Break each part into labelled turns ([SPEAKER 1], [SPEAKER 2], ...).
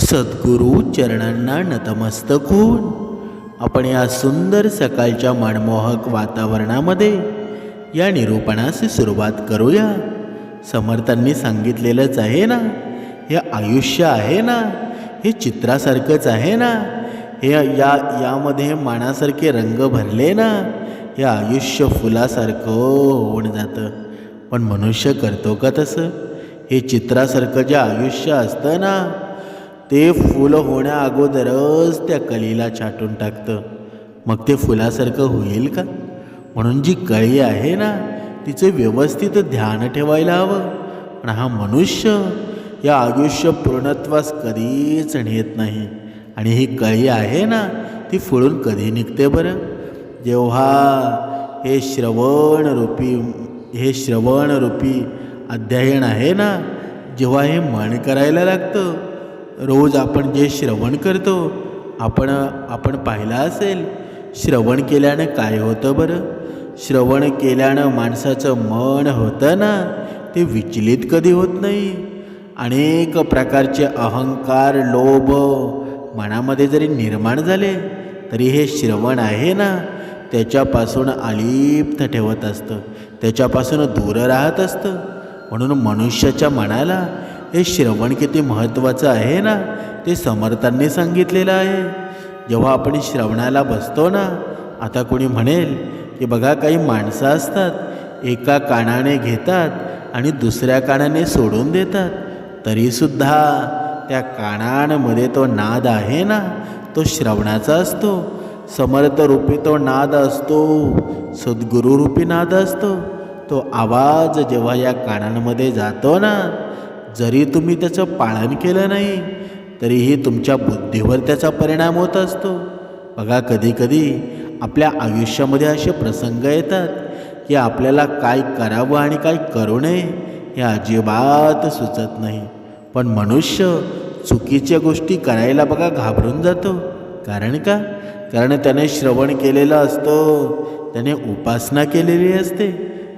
[SPEAKER 1] सद्गुरू चरणांना नतमस्तक होऊन आपण या सुंदर सकाळच्या मनमोहक वातावरणामध्ये या निरूपणास सुरुवात करूया. समर्थांनी सांगितलेलंच आहे ना? हे आयुष्य आहे ना? हे चित्रासारखंच आहे ना? हे या यामध्ये मानासारखे रंग भरले ना? हे आयुष्य फुलासारखं होऊन जातं. पण मनुष्य करतो का तसं? हे चित्रासारखं जे आयुष्य असतं ना? ते फुलं होण्या अगोदरच त्या कळीला छाटून टाकतं. मग ते फुलासारखं होईल का? म्हणून जी कळी आहे ना तिचं व्यवस्थित ध्यान ठेवायला हवं. पण हा मनुष्य या आयुष्य पूर्णत्वास कधीच नेत नाही. आणि ही कळी आहे ना ती फुळून कधी निघते बरं? जेव्हा हे श्रवण रूपी हे श्रवण रूपी अध्ययन आहे ना जेव्हा हे मन करायला लागतं रोज आपण जे श्रवण करतो आपण आपण पाहिलं असेल श्रवण केल्यानं काय होतं बरं? श्रवण केल्यानं माणसाचं मन होतं ना ते विचलित कधी होत नाही. अनेक प्रकारचे अहंकार लोभ मनामध्ये जरी निर्माण झाले तरी हे श्रवण आहे ना त्याच्यापासून अलिप्त ठेवत असतं. त्याच्यापासून दूर राहत असतं. म्हणून मनुष्याच्या मनाला हे श्रवण किती महत्त्वाचं आहे ना? ते समर्थांनी सांगितलेलं आहे. जेव्हा आपण श्रवणाला बसतो ना आता कोणी म्हणेल की बघा काही माणसं असतात एका कानाने घेतात आणि दुसऱ्या कानाने सोडून देतात. तरीसुद्धा त्या कानांमध्ये तो नाद आहे ना? तो श्रवणाचा असतो. समर्थरूपी तो नाद असतो. सद्गुरुरूपी नाद असतो. तो आवाज जेव्हा या कानांमध्ये जातो ना जरी तुम्ही त्याचं पालन केलं नाही तरीही तुमच्या बुद्धीवर त्याचा परिणाम होत असतो. बघा कधीकधी आपल्या आयुष्यामध्ये असे प्रसंग येतात की आपल्याला काय करावं आणि काय करू नये हे अजिबात सुचत नाही. पण मनुष्य चुकीच्या गोष्टी करायला बघा घाबरून जातो. कारण का? कारण त्याने श्रवण केलेलं असतं त्याने उपासना केलेली असते.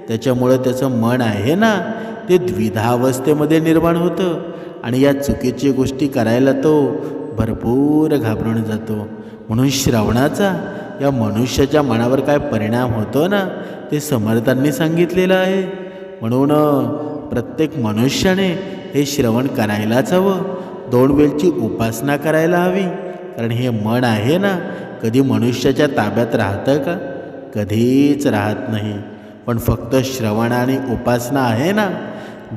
[SPEAKER 1] त्याच्यामुळं त्याचं मन आहे ना ते द्विधावस्थेमध्ये निर्माण होतं. आणि या चुकीची गोष्टी करायला तो भरपूर घाबरून जातो. म्हणून श्रवणाचा या मनुष्याच्या मनावर काय परिणाम होतो ना ते समर्थांनी सांगितलेलं आहे. म्हणून प्रत्येक मनुष्याने हे श्रवण करायलाच हवं. दोन वेळची उपासना करायला हवी. कारण हे मन आहे ना कधी मनुष्याच्या ताब्यात राहतं का? कधीच राहत नाही. पण फक्त श्रवण आणि उपासना आहे ना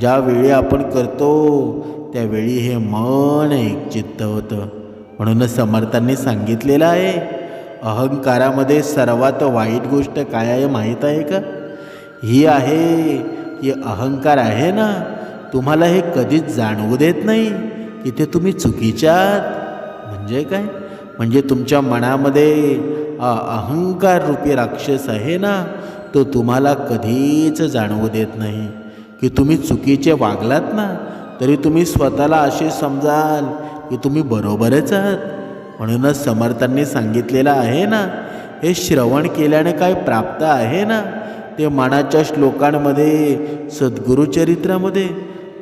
[SPEAKER 1] ज्यावेळी आपण करतो त्यावेळी हे मन एकचित्त होतं. म्हणूनच समर्थांनी सांगितलेलं आहे अहंकारामध्ये सर्वात वाईट गोष्ट काय आहे माहीत आहे का? ही आहे की अहंकार आहे ना तुम्हाला हे कधीच जाणवू देत नाही की ते तुम्ही चुकीच्यात म्हणजे काय? म्हणजे तुमच्या मनामध्ये अहंकार रूपी राक्षस आहे ना तो तुम्हाला कधीच जाणवू देत नाही. की तुम्ही चुकीचे वागलात ना तरी तुम्ही स्वतःला असे समजाल की तुम्ही बरोबरच आहात. म्हणूनच समर्थांनी सांगितलेलं आहे ना हे श्रवण केल्याने काय प्राप्त आहे ना ते मनाच्या श्लोकांमध्ये सद्गुरुचरित्रामध्ये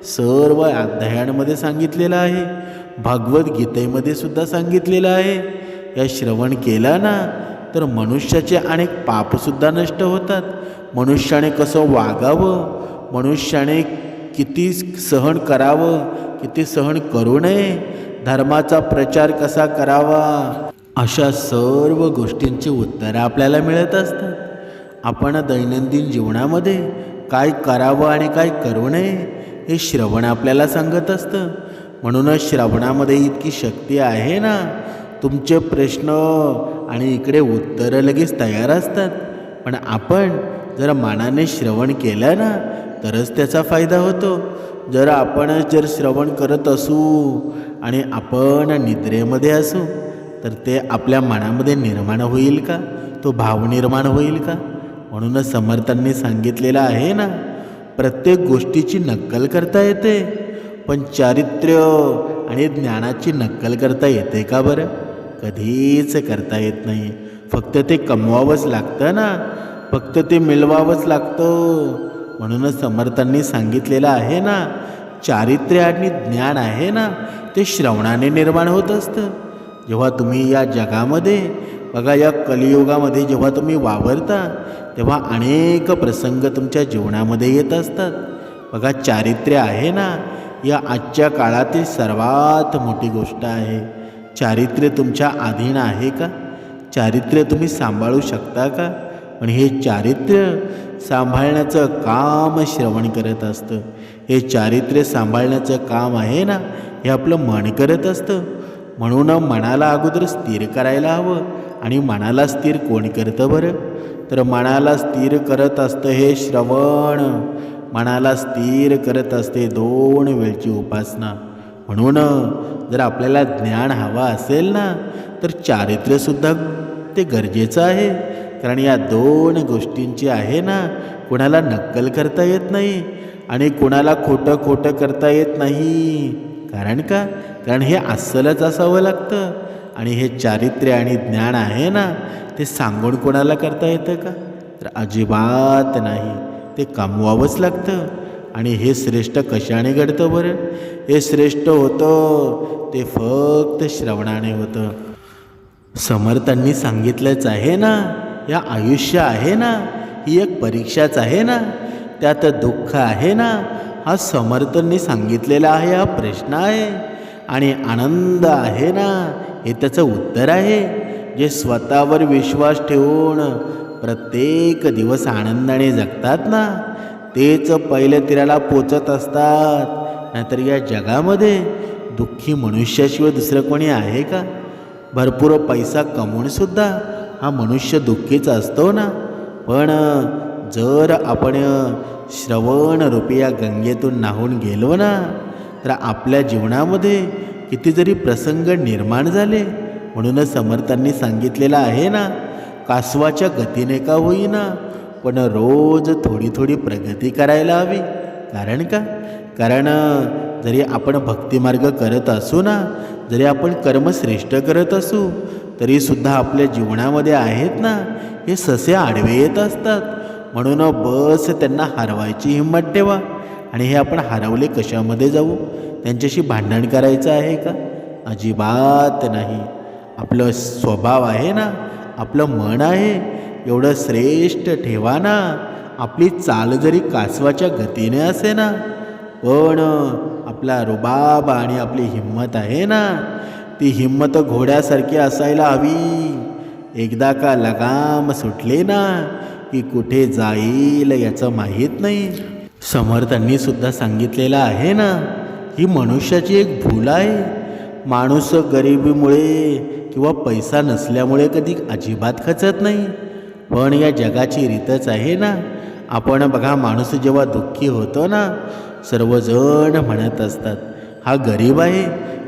[SPEAKER 1] सर्व अध्यायांमध्ये सांगितलेलं आहे. भागवद्गीतेमध्ये सुद्धा सांगितलेलं आहे. या श्रवण केला ना तर मनुष्याचे अनेक पापसुद्धा नष्ट होतात. मनुष्याने कसं वागावं मनुष्याने किती सहन करावं किती सहन करू नये? धर्माचा प्रचार कसा करावा? अशा सर्व गोष्टींची उत्तरं आपल्याला मिळत असतात. आपण दैनंदिन जीवनामध्ये काय करावं आणि काय करू नये हे श्रवण आपल्याला सांगत असतं. म्हणूनच श्रवणामध्ये इतकी शक्ती आहे ना? तुमचे प्रश्न आणि इकडे उत्तरं लगेच तयार असतात. पण आपण जर मानाने श्रवण केलं ना तरच त्याचा फायदा होतो. जर आपण जर श्रवण करत असू आणि आपण निद्रेमध्ये असू तर ते आपल्या मनामध्ये निर्माण होईल का? तो भाव निर्माण होईल का? म्हणूनच समर्थांनी सांगितलेलं आहे ना प्रत्येक गोष्टीची नक्कल करता येते पण चारित्र्य आणि ज्ञानाची नक्कल करता येते का बरं? कधीच करता येत नाही. फक्त ते कमवावंच लागतं ना. फक्त ते मिळवावंच लागतं. म्हणूनच समर्थांनी सांगितलेलं आहे ना चारित्र्य आणि ज्ञान आहे ना ते श्रवणाने निर्माण होत असतं. जेव्हा तुम्ही या जगामध्ये बघा या कलियुगामध्ये जेव्हा तुम्ही वावरता तेव्हा अनेक प्रसंग तुमच्या जीवनामध्ये येत असतात. बघा चारित्र्य आहे ना या आजच्या काळातील सर्वात मोठी गोष्ट आहे. चारित्र्य तुमच्या अधीन आहे का? चारित्र्य तुम्ही सांभाळू शकता का? पण हे चारित्र्य सांभाळण्याचं काम श्रवण करत असतं. हे चारित्र्य सांभाळण्याचं काम आहे ना हे आपलं मन करत असतं. म्हणून मनाला अगोदर स्थिर करायला हवं आणि मनाला स्थिर कोण करतं बरं? तर मनाला स्थिर करत असतं हे श्रवण. मनाला स्थिर करत असते दोन वेळची उपासना. म्हणून जर आपल्याला ज्ञान हवा असेल ना तर चारित्र्यसुद्धा ते गरजेचं आहे. कारण या दोन गोष्टींची आहे ना कुणाला नक्कल करता येत नाही आणि कुणाला खोटं खोटं करता येत नाही. कारण का? कारण हे अस्सलच असावं लागतं आणि हे चारित्र्य आणि ज्ञान आहे ना ते सांगून कोणाला करता येतं का? तर अजिबात नाही. ते कमवावंच लागतं. आणि हे श्रेष्ठ कशाने घडतं बरं? हे श्रेष्ठ होतं ते फक्त श्रवणाने होतं. समर्थांनी सांगितलंच आहे ना या आयुष्य आहे ना? ही एक परीक्षाच आहे ना? त्यात दुःख आहे ना? हा समर्थांनी सांगितलेला आहे हा प्रश्न आहे. आणि आनंद आहे ना? हे त्याचं उत्तर आहे. जे स्वतःवर विश्वास ठेवून प्रत्येक दिवस आनंदाने जगतात ना तेच पहिले तिराला पोचत असतात. नाहीतर या जगामध्ये दुःखी मनुष्याशिवाय दुसरं कोणी आहे का? भरपूर पैसा कमवूनसुद्धा हा मनुष्य दुःखीचा असतो ना. पण जर आपण श्रवण रूपी या गंगेतून नाहून गेलो ना तर आपल्या जीवनामध्ये किती जरी प्रसंग निर्माण झाले म्हणूनच समर्थांनी सांगितलेलं आहे ना कासवाच्या गतीने का होईना पण रोज थोडी थोडी प्रगती करायला हवी. कारण का? कारण जरी आपण भक्तिमार्ग करत असू ना जरी आपण कर्म श्रेष्ठ करत असू तरीसुद्धा आपल्या जीवनामध्ये आहेत ना हे ससे आडवे येत असतात. म्हणून बस त्यांना हरवायची हिंमत ठेवा. आणि हे आपण हरवले कशामध्ये जाऊ? त्यांच्याशी भांडण करायचं आहे का? अजिबात नाही. आपलं स्वभाव आहे ना आपलं मन आहे. एवढं श्रेष्ठ ठेवा ना. आपली चाल जरी कासवाच्या गतीने असे ना पण आपला रुबाब आणि आपली हिंमत आहे ना. ती हिंमत घोड्यासारखी असायला हवी. एकदा का लगाम सुटले ना की कुठे जाईल याचं माहीत नाही. समर्थांनी सुद्धा सांगितलेलं आहे ना ही मनुष्याची एक भूल आहे. माणूस गरिबीमुळे किंवा पैसा नसल्यामुळे कधी अजिबात खचत नाही. पण या जगाची रीतच आहे ना. आपण बघा माणूस जेव्हा दुःखी होतो ना सर्वजण म्हणत असतात हा गरीब आहे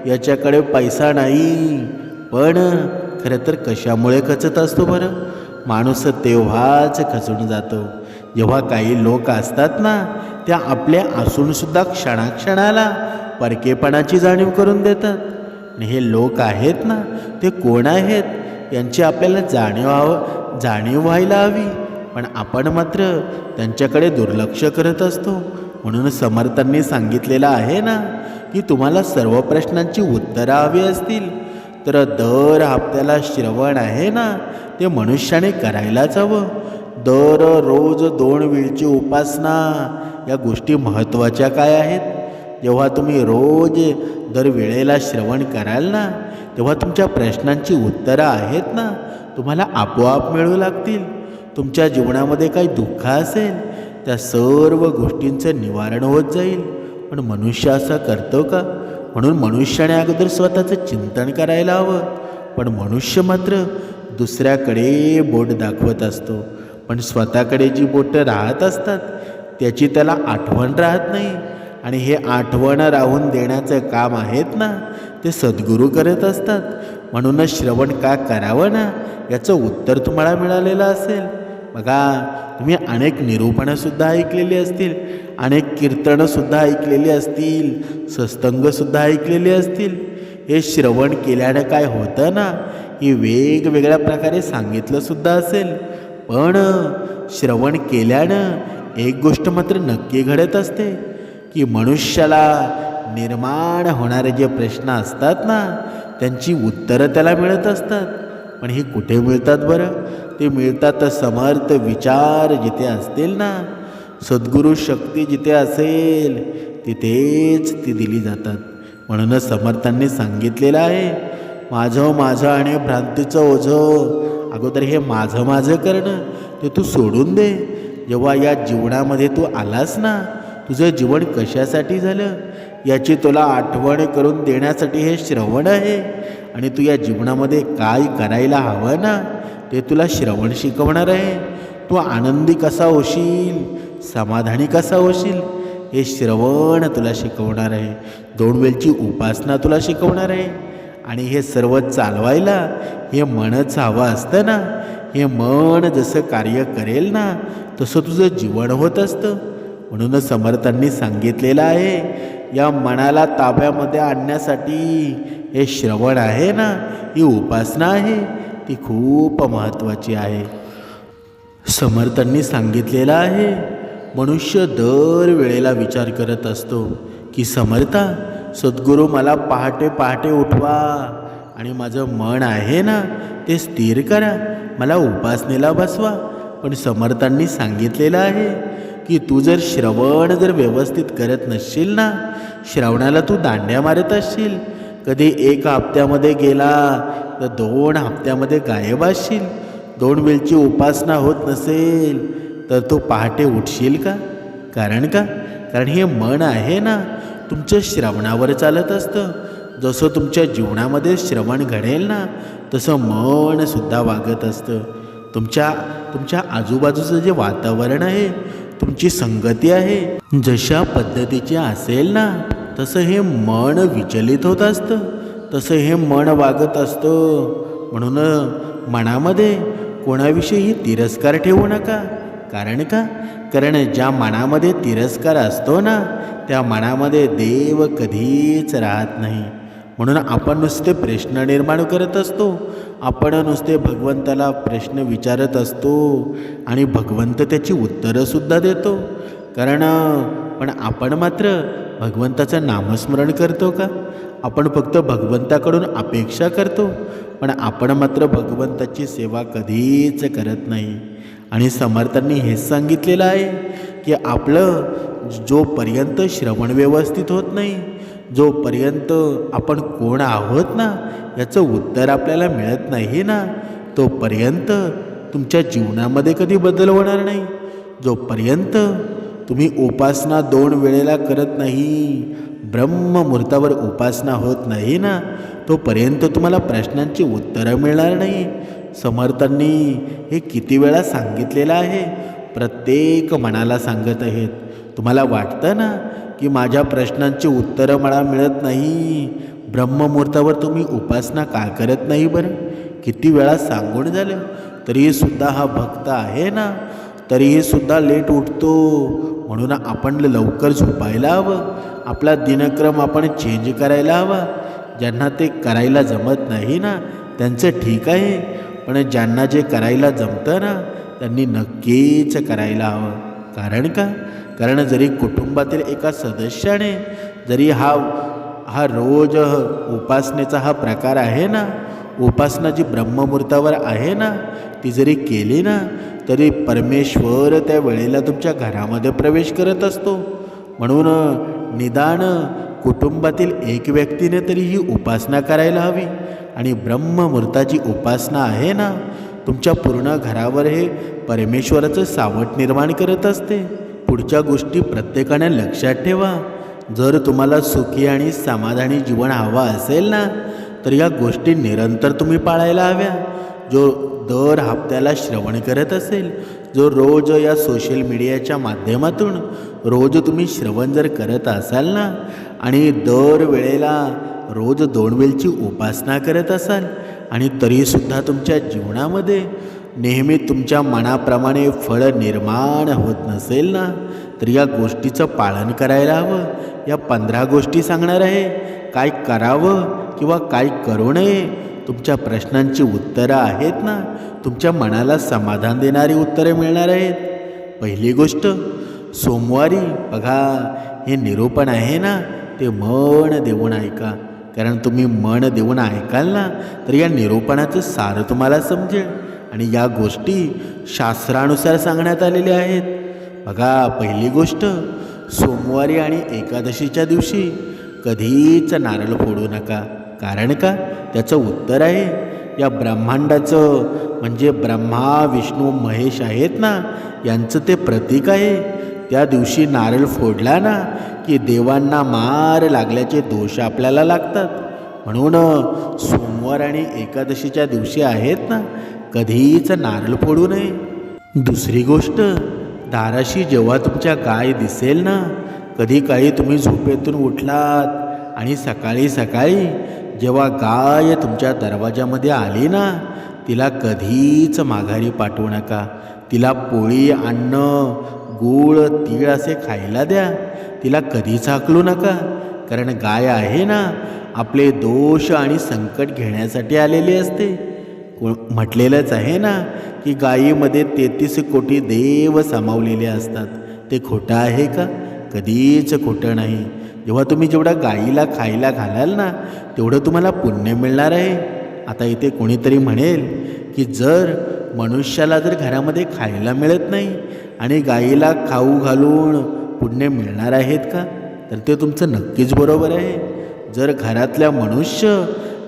[SPEAKER 1] याच्याकडे पैसा नाही. पण खरं तर कशामुळे खचत असतो बरं? माणूस तेव्हाच खचून जातो. जेव्हा काही लोक असतात ना त्या आपल्या असूनसुद्धा क्षणाक्षणाला परकेपणाची जाणीव करून देतात. आणि हे लोक आहेत ना ते कोण आहेत? यांची आपल्याला जाणीव हवं जाणीव व्हायला हवी. पण आपण मात्र त्यांच्याकडे दुर्लक्ष करत असतो. म्हणून समर्थांनी सांगितलेलं आहे ना की तुम्हाला सर्व प्रश्नांची उत्तरं हवी असतील. तर दर हप्त्याला श्रवण आहे ना ते मनुष्याने करायलाच हवं. दररोज दोन वेळची उपासना या गोष्टी महत्त्वाच्या काय आहेत? जेव्हा तुम्ही रोज दर वेळेला श्रवण कराल ना तेव्हा तुमच्या प्रश्नांची उत्तरं आहेत ना तुम्हाला आपोआप मिळू लागतील. तुमच्या जीवनामध्ये काही दुःख असेल त्या सर्व गोष्टींचं निवारण होत जाईल. पण मनुष्य असं करतो का? म्हणून मनुष्याने अगोदर स्वतःचं चिंतन करायला हवं. पण मनुष्य मात्र दुसऱ्याकडे बोट दाखवत असतो. पण स्वतःकडे जी बोटं राहत असतात त्याची त्याला आठवण राहत नाही. आणि हे आठवण राहून देण्याचं काम आहेत ना ते सद्गुरू करत असतात. म्हणूनच श्रवण का करावं ना? याचं उत्तर तुम्हाला मिळालेलं असेल. बघा तुम्ही अनेक निरूपणंसुद्धा ऐकलेली असतील अनेक कीर्तनंसुद्धा ऐकलेली असतील सस्तंगसुद्धा ऐकलेली असतील. हे श्रवण केल्यानं काय होतं ना हे वेगवेगळ्या प्रकारे सांगितलंसुद्धा असेल. पण श्रवण केल्यानं एक गोष्ट मात्र नक्की घडत असते की मनुष्याला निर्माण होणारे जे प्रश्न असतात ना त्यांची उत्तरं त्याला मिळत असतात. पण हे कुठे मिळतात बरं? ते मिळतात समर्थ विचार जिथे असतील ना सद्गुरू शक्ती जिथे असेल तिथेच ती दिली जातात. म्हणूनच समर्थांनी सांगितलेलं आहे माझं माझं आणि भ्रांतीचं ओझं अगोदर हे माझं माझं करणं ते तू सोडून दे. जेव्हा या जीवनामध्ये तू आलास ना तुझं जीवन कशासाठी झालं? याची तुला आठवण करून देण्यासाठी हे श्रवण आहे. आणि तू या जीवनामध्ये काय करायला हवं ना? ते तुला श्रवण शिकवणार आहे. तू आनंदी कसा होशील? समाधानी कसा होशील? हे श्रवण तुला शिकवणार आहे. दोन वेळची उपासना तुला शिकवणार आहे. आणि हे सर्व चालवायला हे मनच हवं असतं ना? हे मन जसं कार्य करेल ना तसं तुझं जीवन होत असतं. म्हणूनच समर्थांनी सांगितलेलं आहे या मनाला ताब्यामध्ये आणण्यासाठी हे श्रवण आहे ना? ही उपासना आहे. ती खूप महत्त्वाची आहे. समर्थांनी सांगितलेलं आहे मनुष्य दर वेळेला विचार करत असतो की समर्था सद्गुरू मला पहाटे पहाटे उठवा आणि माझं मन आहे ना ते स्थिर करा मला उपासनेला बसवा. पण समर्थांनी सांगितलेलं आहे की तू जर श्रवण जर व्यवस्थित करत नसशील ना श्रवणाला तू दांड्या मारत असशील. कधी एक हप्त्यामध्ये गेला तर दोन हप्त्यामध्ये गायब असशील. दोन वेळची उपासना होत नसेल तर तू पहाटे उठशील का? कारण का? कारण हे मन आहे ना तुमचं श्रवणावर चालत असतं. जसं तुमच्या जीवनामध्ये श्रवण घडेल ना तसं मनसुद्धा वागत असतं. तुमच्या तुमच्या आजूबाजूचं जे वातावरण आहे तुमची संगती आहे जशा पद्धतीची असेल ना तसं हे मन विचलित होत असतं. तसं हे मन वागत असतं. म्हणून मनामध्ये कोणाविषयी तिरस्कार ठेवू नका. कारण का? कारण ज्या मनामध्ये तिरस्कार असतो ना त्या मनामध्ये देव कधीच राहत नाही. म्हणून आपण नुसते प्रश्न निर्माण करत असतो. आपण नुसते भगवंताला प्रश्न विचारत असतो आणि भगवंत त्याची उत्तरंसुद्धा देतो. कारण पण आपण मात्र भगवंताचं नामस्मरण करतो का? आपण फक्त भगवंताकडून अपेक्षा करतो पण आपण मात्र भगवंताची सेवा कधीच करत नाही. आणि समर्थांनी हेच सांगितलेलं आहे की आपलं जोपर्यंत श्रवण व्यवस्थित होत नाही जोपर्यंत आपण कोण आहोत ना याचं उत्तर आपल्याला मिळत नाही ना तोपर्यंत तुमच्या जीवनामध्ये कधी बदल होणार नाही. जोपर्यंत तुम्ही उपासना दोन वेळेला करत नाही. ब्रह्ममुहूर्तावर उपासना होत नाही ना? तोपर्यंत तुम्हाला प्रश्नांची उत्तरं मिळणार नाही. समर्थांनी हे किती वेळा सांगितलेलं आहे? प्रत्येक मनाला सांगत आहेत. तुम्हाला वाटतं ना की माझ्या प्रश्नांची उत्तरं मला मिळत नाही? ब्रह्ममुहूर्तावर तुम्ही उपासना का करत नाही बरं? किती वेळा सांगून झालं? तरीसुद्धा हा भक्त आहे ना? तरीही सुद्धा लेट उठतो. म्हणून आपण लवकर झोपायला हवं. आपला दिनक्रम आपण चेंज करायला हवा. ज्यांना ते करायला जमत नाही ना त्यांचं ठीक आहे. पण ज्यांना जे करायला जमतं ना त्यांनी नक्कीच करायला हवं. कारण का? कारण जरी कुटुंबातील एका सदस्याने जरी हा हा रोज उपासनेचा हा प्रकार आहे ना उपासना जी ब्रह्ममुहूर्तावर आहे ना ती जरी केली ना तरी परमेश्वर त्या वेळेला तुमच्या घरामध्ये प्रवेश करत असतो. म्हणून निदान कुटुंबातील एक व्यक्तीने तरी ही उपासना करायला हवी. आणि ब्रह्ममुहूर्ताची उपासना आहे ना तुमच्या पूर्ण घरावर हे परमेश्वराचं सावट निर्माण करत असते. पुढच्या गोष्टी प्रत्येकाने लक्षात ठेवा. जर तुम्हाला सुखी आणि समाधानी जीवन हवं असेल ना तर या गोष्टी निरंतर तुम्ही पाळायला हव्या. जो दर हप्त्याला श्रवण करत असेल जो रोज या सोशल मीडियाच्या माध्यमातून रोज तुम्ही श्रवण जर करत असाल ना आणि दर वेळेला रोज दोन वेळची उपासना करत असाल आणि तरीसुद्धा तुमच्या जीवनामध्ये नेहमी तुमच्या मनाप्रमाणे फळ निर्माण होत नसेल ना तर या गोष्टीचं पालन करायला हवं. या पंधरा गोष्टी सांगणार आहे काय करावं किंवा काय करू नये तुमच्या प्रश्नांची उत्तरं आहेत ना? तुमच्या मनाला समाधान देणारी उत्तरे मिळणार आहेत. पहिली गोष्ट सोमवारी बघा हे निरूपण आहे ना? ते मन देऊन ऐका. कारण तुम्ही मन देऊन ऐकाल ना तर या निरूपणाचं सारं तुम्हाला समजेल. आणि या गोष्टी शास्त्रानुसार सांगण्यात आलेल्या आहेत. बघा पहिली गोष्ट सोमवारी आणि एकादशीच्या दिवशी कधीच नारळ फोडू नका. कारण का? त्याचं उत्तर आहे या ब्रह्मांडाचं म्हणजे ब्रह्मा विष्णू महेश आहेत ना यांचं ते प्रतीक आहे. त्या दिवशी नारळ फोडला ना की देवांना मार लागल्याचे दोष आपल्याला लागतात. म्हणून सोमवार आणि एकादशीच्या दिवशी आहेत ना कधीच नारळ फोडू नये. दुसरी गोष्ट दाराशी जेव्हा तुमच्या गाय दिसेल ना कधी काही तुम्ही झोपेतून उठलात आणि सकाळी सकाळी जेव्हा गाय तुमच्या दरवाजामध्ये आली ना तिला कधीच माघारी पाठवू नका. तिला पोळी अन्न गूळ तीळ असे खायला द्या. तिला कधीच हाकलू नका. कारण गाय आहे ना आपले दोष आणि संकट घेण्यासाठी आलेली असते. को म्हटलेलंच आहे ना की गायीमध्ये तेहतीस कोटी देव सामावलेले असतात. ते खोटं आहे का? कधीच खोटं नाही. जेव्हा तुम्ही जेवढा गाईला खायला घालाल ना तेवढं तुम्हाला पुण्य मिळणार आहे. आता इथे कोणीतरी म्हणेल की जर मनुष्याला जर घरामध्ये खायला मिळत नाही आणि गाईला खाऊ घालून पुण्य मिळणार आहेत का? तर ते तुमचं नक्कीच बरोबर आहे. जर घरातल्या मनुष्य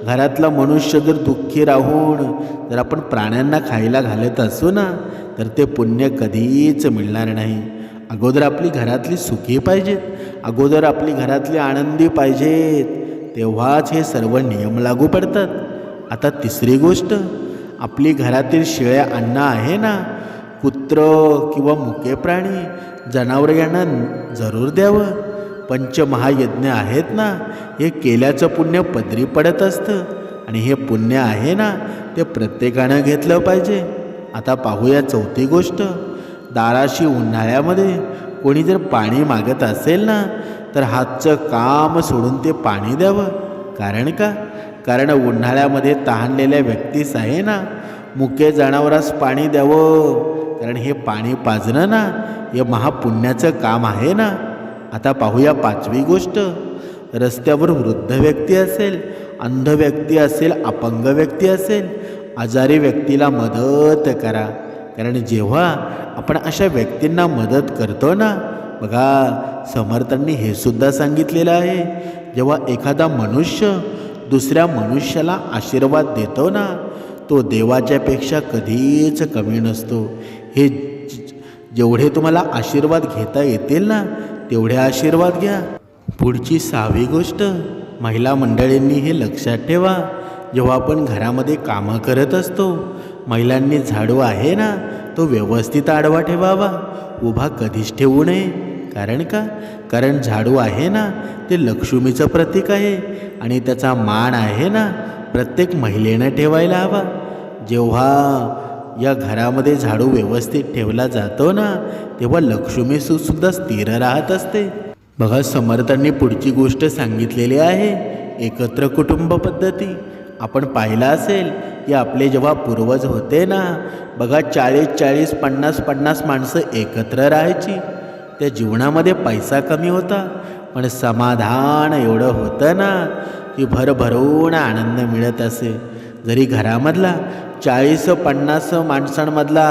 [SPEAKER 1] घरातला मनुष्य जर दुःखी राहून जर आपण प्राण्यांना खायला घालत असू ना तर ते पुण्य कधीच मिळणार नाही. अगोदर आपली घरातली सुखी पाहिजेत अगोदर आपली घरातली आनंदी पाहिजेत तेव्हाच हे सर्व नियम लागू पडतात. आता तिसरी गोष्ट आपली घरातील शिळ्या अन्न आहे ना कुत्र किंवा मुके प्राणी जनावर यांना जरूर द्यावं. पंचमहायज्ञ आहेत ना हे केल्याचं पुण्य पदरी पडत असतं आणि हे पुण्य आहे ना ते प्रत्येकानं घेतलं पाहिजे. आता पाहूया चौथी गोष्ट दाराशी उन्हाळ्यामध्ये कोणी जर पाणी मागत असेल ना तर हातचं काम सोडून ते पाणी द्यावं. कारण का? कारण उन्हाळ्यामध्ये तहानलेल्या व्यक्तीस आहे ना मुके जनावरास पाणी द्यावं. कारण हे पाणी पाजणं ना हे महापुण्याचं काम आहे ना. आता पाहूया पाचवी गोष्ट. रस्त्यावर वृद्ध व्यक्ती असेल अंध व्यक्ती असेल अपंग व्यक्ती असेल आजारी व्यक्तीला मदत करा. कारण जेव्हा आपण अशा व्यक्तींना मदत करतो ना बघा समर्थांनी हे सुद्धा सांगितलेलं आहे. जेव्हा एखादा मनुष्य दुसऱ्या मनुष्याला आशीर्वाद देतो ना तो देवाच्यापेक्षा कधीच कमी नसतो. हे जेवढे तुम्हाला आशीर्वाद घेता येतील ना तेवढे आशीर्वाद घ्या. पुढची सहावी गोष्ट महिला मंडळींनी हे लक्षात ठेवा. जेव्हा आपण घरामध्ये कामं करत असतो महिलांनी झाडू आहे ना तो व्यवस्थित आडवा ठेवावा. उभा कधीच ठेवू नये. कारण का? कारण झाडू आहे ना ते लक्ष्मीचं प्रतीक आहे. आणि त्याचा मान आहे ना प्रत्येक महिलेनं ठेवायला हवा. जेव्हा या घरामध्ये झाडू व्यवस्थित ठेवला जातो ना तेव्हा लक्ष्मी सुद्धा स्थिर राहत असते. बघा समर्थांनी पुढची गोष्ट सांगितलेली आहे. एकत्र कुटुंब पद्धती. आपण पाहिलं असेल की आपले जेव्हा पूर्वज होते ना बघा चाळीस चाळीस पन्नास पन्नास माणसं एकत्र राहायची. त्या जीवनामध्ये पैसा कमी होता पण समाधान एवढं होतं ना की भरभरून आनंद मिळत असे. जरी घरामधला चाळीस पन्नास माणसांमधला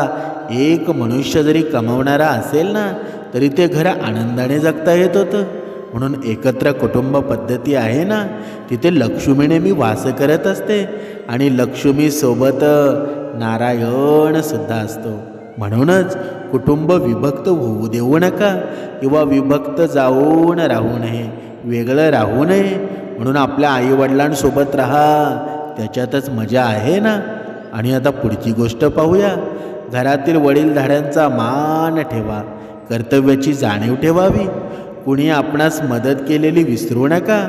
[SPEAKER 1] एक मनुष्य जरी कमवणारा असेल ना तरी ते घर आनंदाने जगता येत होतं. म्हणून एकत्र कुटुंब पद्धती आहे ना तिथे लक्ष्मीने मी वास करत असते आणि लक्ष्मीसोबत नारायणसुद्धा असतो. म्हणूनच कुटुंब विभक्त होऊ देऊ नका किंवा विभक्त जाऊन राहू नये वेगळं राहू नये. म्हणून आपल्या आईवडिलांसोबत राहा त्याच्यातच मजा आहे ना. आणि आता पुढची गोष्ट पाहूया. घरातील वडीलधाऱ्यांचा मान ठेवा कर्तव्याची जाणीव ठेवावी. कुणी आपणास मदत केलेली विसरू नका.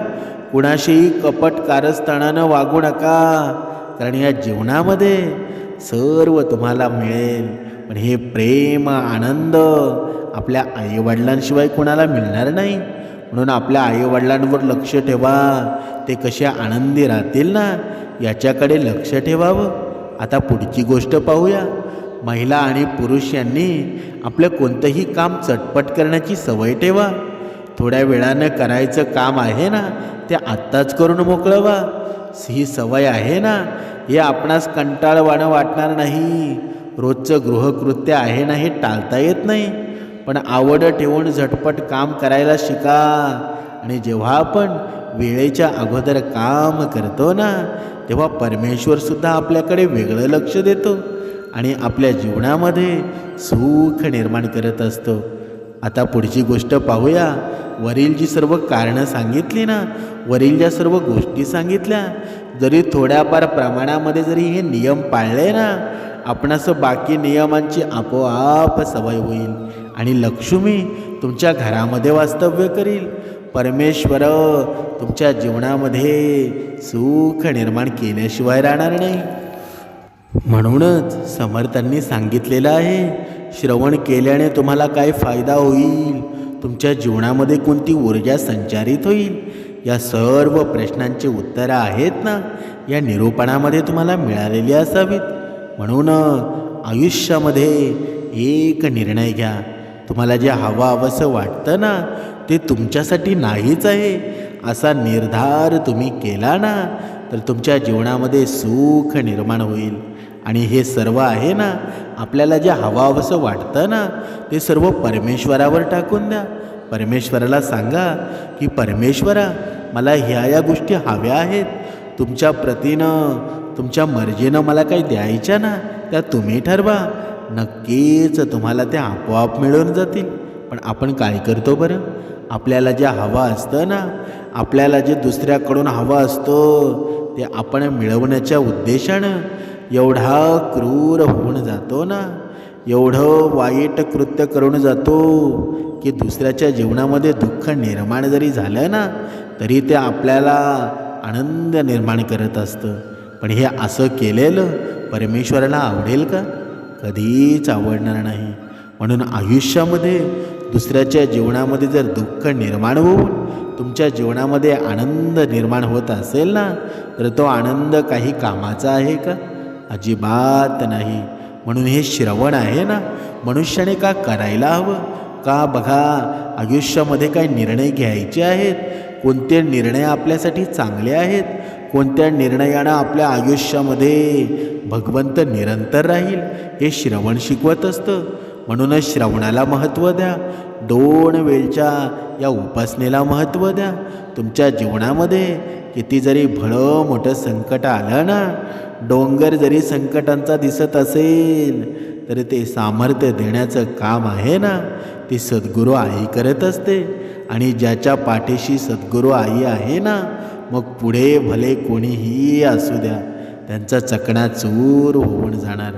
[SPEAKER 1] कुणाशीही कपट कारस्थानानं वागू नका. कारण या जीवनामध्ये सर्व तुम्हाला मिळेल. पण हे प्रेम आनंद आपल्या आईवडिलांशिवाय कोणाला मिळणार नाही. म्हणून आपल्या आईवडिलांवर लक्ष ठेवा. ते कसे आनंदी राहतील ना याच्याकडे लक्ष ठेवावं. आता पुढची गोष्ट पाहूया. महिला आणि पुरुष यांनी आपलं कोणतंही काम चटपट करण्याची सवय ठेवा. थोड्या वेळानं करायचं काम आहे ना ते आत्ताच करून मोकळवा. ही सवय आहे ना हे आपणास कंटाळवाणं वाटणार नाही. रोजचं गृहकृत्य आहे ना हे टाळता येत नाही. पण आवड ठेवून झटपट काम करायला शिका. आणि जेव्हा आपण वेळेच्या अगोदर काम करतो ना तेव्हा परमेश्वरसुद्धा आपल्याकडे वेगळं लक्ष देतो आणि आपल्या जीवनामध्ये सुख निर्माण करत असतो. आता पुढची गोष्ट पाहूया. वरील जी सर्व कारणं सांगितली ना? वरील ज्या सर्व गोष्टी सांगितल्या. जरी थोड्याफार प्रमाणामध्ये जरी हे नियम पाळले ना आपणास बाकी नियमांची आपोआप सवय होईल. आणि लक्ष्मी तुमच्या घरामध्ये वास्तव्य करील. परमेश्वर तुमच्या जीवनामध्ये सुख निर्माण केल्याशिवाय राहणार नाही. म्हणूनच समर्थांनी सांगितलेलं आहे श्रवण केल्याने तुम्हाला काय फायदा होईल? तुमच्या जीवनामध्ये कोणती ऊर्जा संचारित होईल? या सर्व प्रश्नांची उत्तरं आहेत ना? या निरूपणामध्ये तुम्हाला मिळालेली असावीत. म्हणून आयुष्यामध्ये एक निर्णय घ्या. तुम्हाला जे हवं हवंसं वाटतं ना ते तुमच्यासाठी नाहीच आहे. असा निर्धार तुम्ही केला ना तर तुमच्या जीवनामध्ये सुख निर्माण होईल. आणि हे सर्व आहे ना आपल्याला जे हवावंसं वाटतं ना ते सर्व परमेश्वरावर टाकून द्या. परमेश्वराला सांगा की परमेश्वरा मला ह्या या गोष्टी हव्या आहेत. तुमच्या प्रतीनं तुमच्या मर्जीनं मला काही द्यायच्या ना त्या तुम्ही ठरवा. नक्कीच तुम्हाला त्या आपोआप मिळून जातील. पण आपण काय करतो बरं? आपल्याला जे हवं असतं ना आपल्याला जे दुसऱ्याकडून हवं असतं ते आपण मिळवण्याच्या उद्देशानं एवढा क्रूर होऊन जातो ना एवढं वाईट कृत्य करून जातो की दुसऱ्याच्या जीवनामध्ये दुःख निर्माण जरी झालं ना तरी ते आपल्याला आनंद निर्माण करत असतं. पण हे असं केलेलं परमेश्वराला आवडेल का? कधीच आवडणार नाही. म्हणून आयुष्यामध्ये दुसऱ्याच्या जीवनामध्ये जर दुःख निर्माण होऊन तुमच्या जीवनामध्ये आनंद निर्माण होत असेल ना तर तो आनंद काही कामाचा आहे का? अजिबात नाही. म्हणून हे श्रवण आहे ना? मनुष्याने का करायला हवं? का बघा आयुष्यामध्ये काही निर्णय घ्यायचे आहेत? कोणते निर्णय आपल्यासाठी चांगले आहेत? कोणत्या निर्णयानं आपल्या आयुष्यामध्ये भगवंत निरंतर राहील? हे श्रवण शिकवत असतं. म्हणूनच श्रवणाला महत्त्व द्या. दोन वेळच्या या उपासनेला महत्त्व द्या. तुमच्या जीवनामध्ये किती जरी भळं मोठं संकट आलं ना डोंगर जरी संकटांचा दिसत असेल तर ते सामर्थ्य देण्याचं काम आहे ना? ती सद्गुरू आई करत असते. आणि ज्याच्या पाठीशी सद्गुरू आई आहे ना मग पुढे भले कोणीही असू द्या त्यांचा चकणाचूर होऊन जाणार.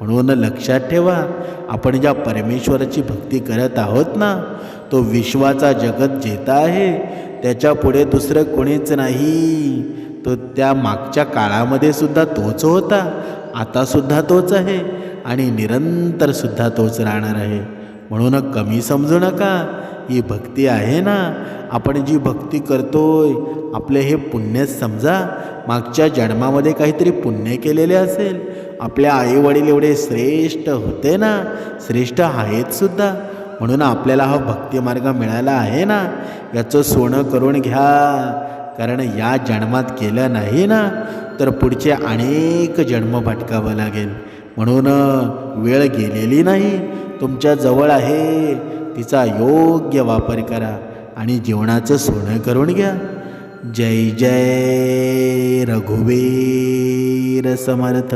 [SPEAKER 1] म्हणून लक्षात ठेवा आपण ज्या परमेश्वराची भक्ती करत आहोत ना तो विश्वाचा जगत जेता आहे. त्याच्यापुढे दुसरं कोणीच नाही. तो त्या मागच्या काळामध्ये सुद्धा तोच होता. आतासुद्धा तोच आहे आणि निरंतर सुद्धा तोच राहणार आहे. म्हणून कमी समजू नका. ही भक्ती आहे ना? आपण जी भक्ती करतोय आपले हे पुण्य समजा मागच्या जन्मामध्ये काहीतरी पुण्य केलेले असेल आपल्या आईवडील एवढे श्रेष्ठ होते ना? श्रेष्ठ आहेत सुद्धा. म्हणून आपल्याला हा भक्तिमार्ग मिळाला आहे ना? याचं सोनं करून घ्या. कारण या जन्मात केलं नाही ना तर पुढचे अनेक जन्म भटकावं लागेल. म्हणून वेळ गेलेली नाही. तुमच्या जवळ आहे तिचा योग्य वापर करा आणि जीवनाचं सोनं करून घ्या. जय जय रघुवीर समर्थ.